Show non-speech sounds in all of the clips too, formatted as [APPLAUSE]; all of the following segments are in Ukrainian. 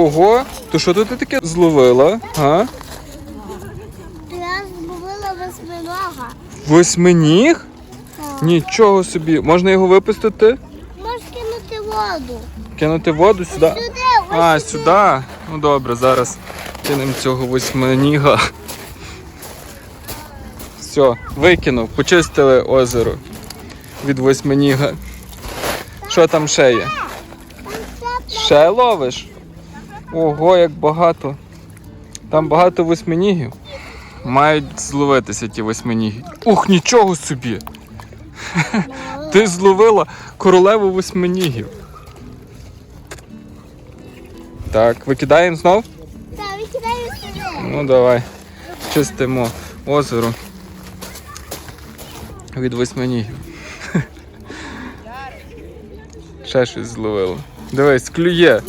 Ого, то що тут ти таке зловила? А? Я зловила восьминога. Восьминіг? Так. Нічого собі. Можна його випустити? Можеш кинути воду. Кинути воду сюди? Сюди, ось А, сюди. Ну добре, зараз кинемо цього восьминіга. Все, викинув, почистили озеро від восьминіга. Що там ще є? Ще ловиш? Ого, як багато. Там багато восьминігів. Мають зловитися ті восьминіги. Ух, нічого собі! [LAUGHS] Ти зловила королеву восьминігів. Так, викидаємо знов? Так, викидаю сюди. Ну давай. Чистимо озеро від восьминігів. [LAUGHS] Ще щось зловило. Дивись, клює.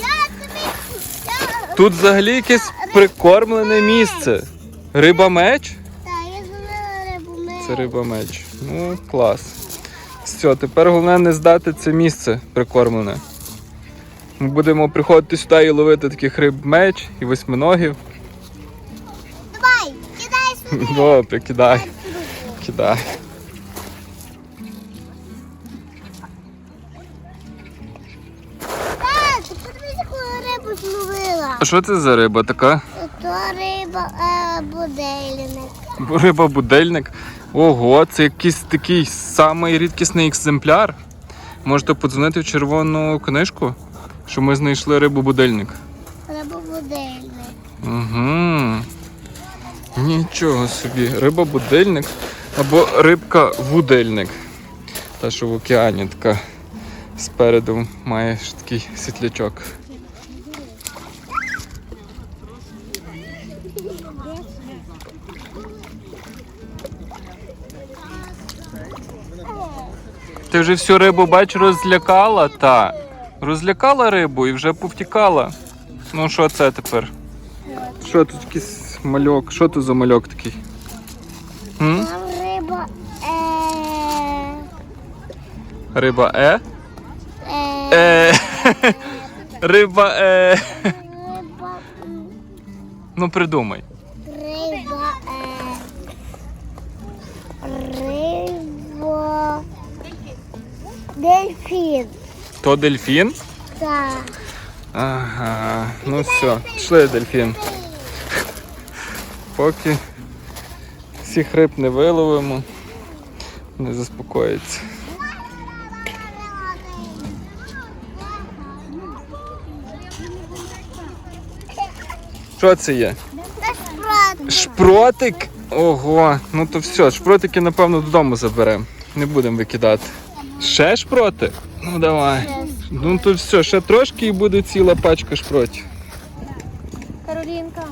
Тут взагалі якесь прикормлене місце. Риба меч? Так, я зловила рибу. Ми... Це риба меч. Ну, клас. Все, тепер головне не здати це місце прикормлене. Ми будемо приходити сюди і ловити таких риб меч і восьминогів. Давай, кидай сюди. [LAUGHS] Добре, кидай. Кидай. А що це за риба така? То риба е. Риба будильник. Ого, це якийсь такий самий рідкісний екземпляр. Можете подзвонити в червону книжку, що ми знайшли рибу будильник. Риба будильник. Угу. Нічого собі. Риба будильник або рибка вудильник. Та, що в океані така спереду має такий світлячок. Ти вже всю рибу, бач, розлякала? Та. Розлякала рибу і вже повтікала. Ну що це тепер? Що тут якийсь мальок? Що тут за мальок такий? М? Там риба е, Риба Е? е, Е. [LAUGHS] Риба Е. риба Ну придумай. риба е, риба дельфін. То дельфін? Так. Ага. Ну все, пішли дельфін. Поки всіх риб не виловимо, не заспокоїться. Що це є? Насправді. Шпротик? Ого, ну то все, шпротики, напевно, додому заберемо. Не будемо викидати. Ще шпроти? Ну давай. Ну то все, ще трошки і буде ціла пачка шпротів. Каролінка.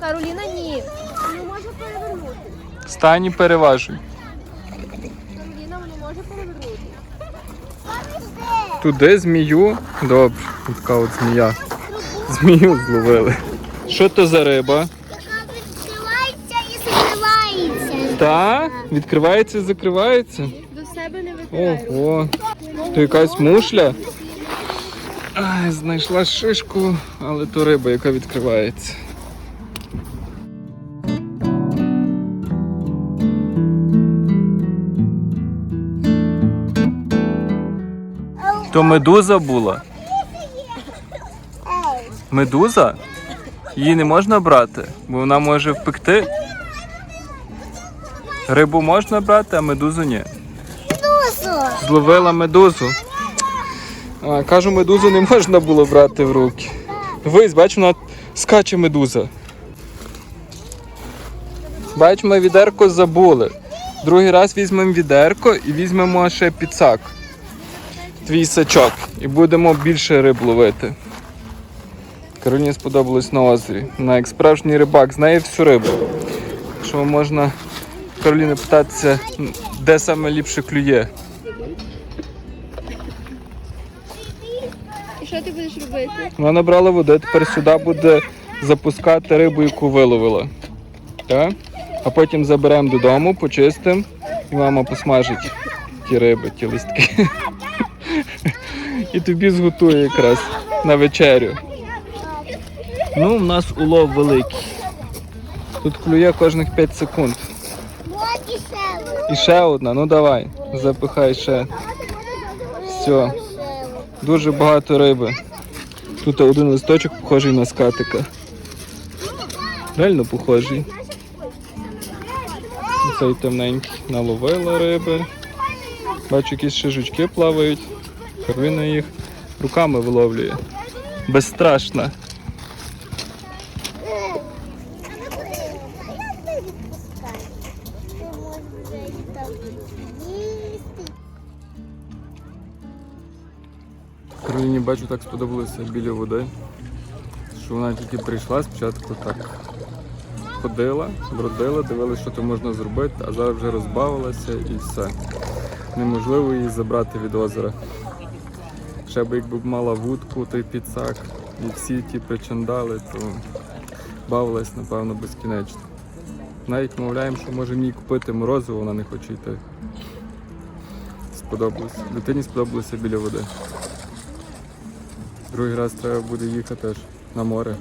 Кароліна ні. Воно може перевернути. Стані переважуй. Кароліна, воно може перевернути. Туди змію. Добре, така от змія. Змію зловили. Що то за риба? Яка відкривається і закривається. Та? Відкривається і закривається. До себе не витирай. Ого. То якась мушля. Ай, знайшла шишку, але то риба, яка відкривається. То медуза була. Медуза? Її не можна брати, бо вона може впекти. Рибу можна брати, а медузу ні. Зловила медузу. А, кажу, медузу не можна було брати в руки. Вись, бач, вона скаче медуза. Бач, ми відерко забули. Другий раз візьмемо відерко і візьмемо ще підсак. Твій сачок. І будемо більше риб ловити. Кароліні сподобалось на озері. Вона як справжній рибак, знає всю рибу. Що можна Кароліни питатися, де саме ліпше клює. І що ти будеш робити? Вона набрала води, тепер сюди буде запускати рибу, яку виловила. Так? А потім заберемо додому, почистимо, і мама посмажить ті риби, ті листки. І тобі зготує якраз на вечерю. Ну, у нас улов великий. Тут клює кожних 5 секунд. І ще одна, ну давай, запихай ще. Все. Дуже багато риби. Тут один листочок похожий на скатика. Реально похожий. Цей темненький наловила риби. Бачу, якісь ще жучки плавають. Карвина їх руками виловлює. Безстрашна. Кароліні бачу, так сподобалося біля води. Що вона тільки прийшла, спочатку так ходила, бродила, дивилася, що там можна зробити, а зараз вже розбавилася і все. Неможливо її забрати від озера. Ще би якби мала вудку, той підсак і всі ті причандали, то бавилась, напевно, безкінечно. Навіть мовляємо, що може мені купити морозиво, вона не хоче йти. Сподобалось. Дитині сподобалося біля води. Другий раз треба буде їхати аж на море.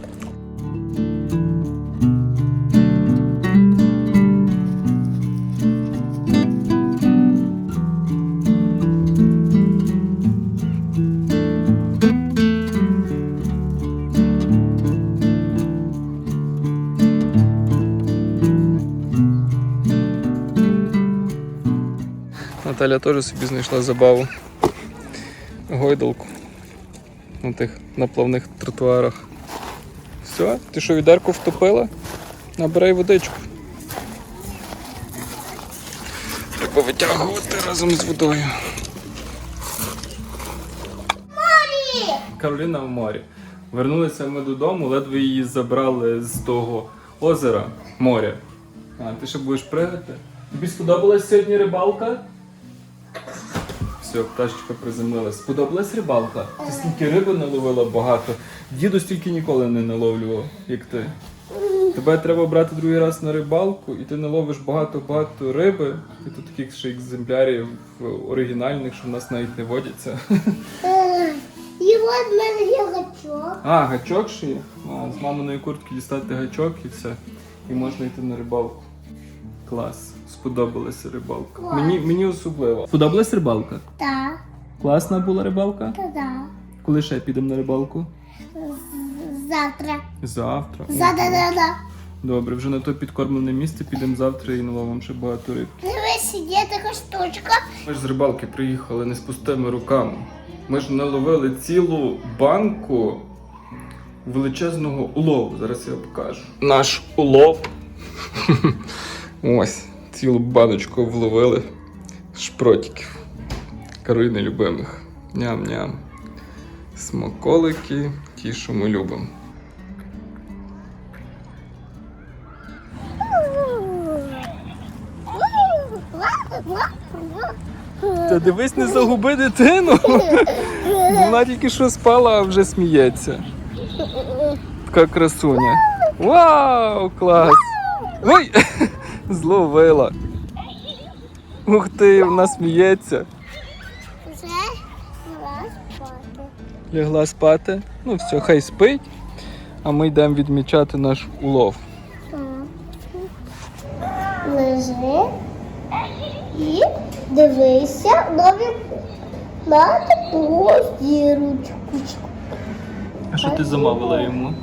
Наталя теж собі знайшла забаву. Гойдалку на тих наплавних тротуарах. Все, ти що відерку втопила? Набирай водичку. Треба витягувати разом з водою. Кароліна в морі. Вернулися ми додому, ледве її забрали з того озера моря. А, ти ще будеш пригати? Тобі сподобалась сьогодні рибалка? Все, пташечка приземлилась. Сподобалась рибалка? Ти стільки риби наловила багато. Діду стільки ніколи не наловлював, як ти. Тебе треба брати другий раз на рибалку, і ти наловиш багато-багато риби. І тут таких ще екземплярів оригінальних, що в нас навіть не водяться. І от в мене є гачок. А, гачок ще є. А, з маминої куртки дістати гачок і все. І можна йти на рибалку. Клас. Сподобалася рибалка. Мені, мені особливо. Сподобалась рибалка? Так, Класна була рибалка? та-да. Коли ще підемо на рибалку? Завтра. Завтра. За-да-да-да. Добре, вже на то підкормлене місце підемо завтра і наловимо ще багато риб. Дивись, є така штучка. Ми ж з рибалки приїхали не з пустими руками. Ми ж наловили цілу банку величезного улову. Зараз я покажу. Наш улов. [LAUGHS] Ось, цілу баночку вловили шпротиків. Кароліни любимих. Ням-ням. Смаколики, ті, що ми любимо. Та дивись, не загуби дитину. Вона тільки що спала, а вже сміється. Така красуня. Вау, клас! Ой! [LAUGHS] Зловила. Ух ти, вона сміється. Вже раз спати. Лягла спати. Ну все, хай спить. А ми йдемо відмічати наш улов. Лежи і дивися на віку. На таку зірочку. А що ти замовила йому?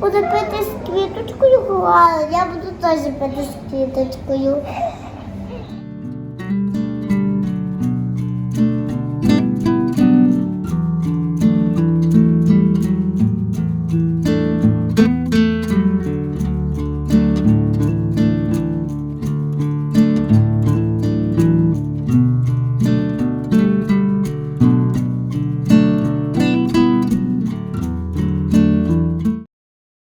Буде пити з квіточкою, а я буду теж пити з квіточкою.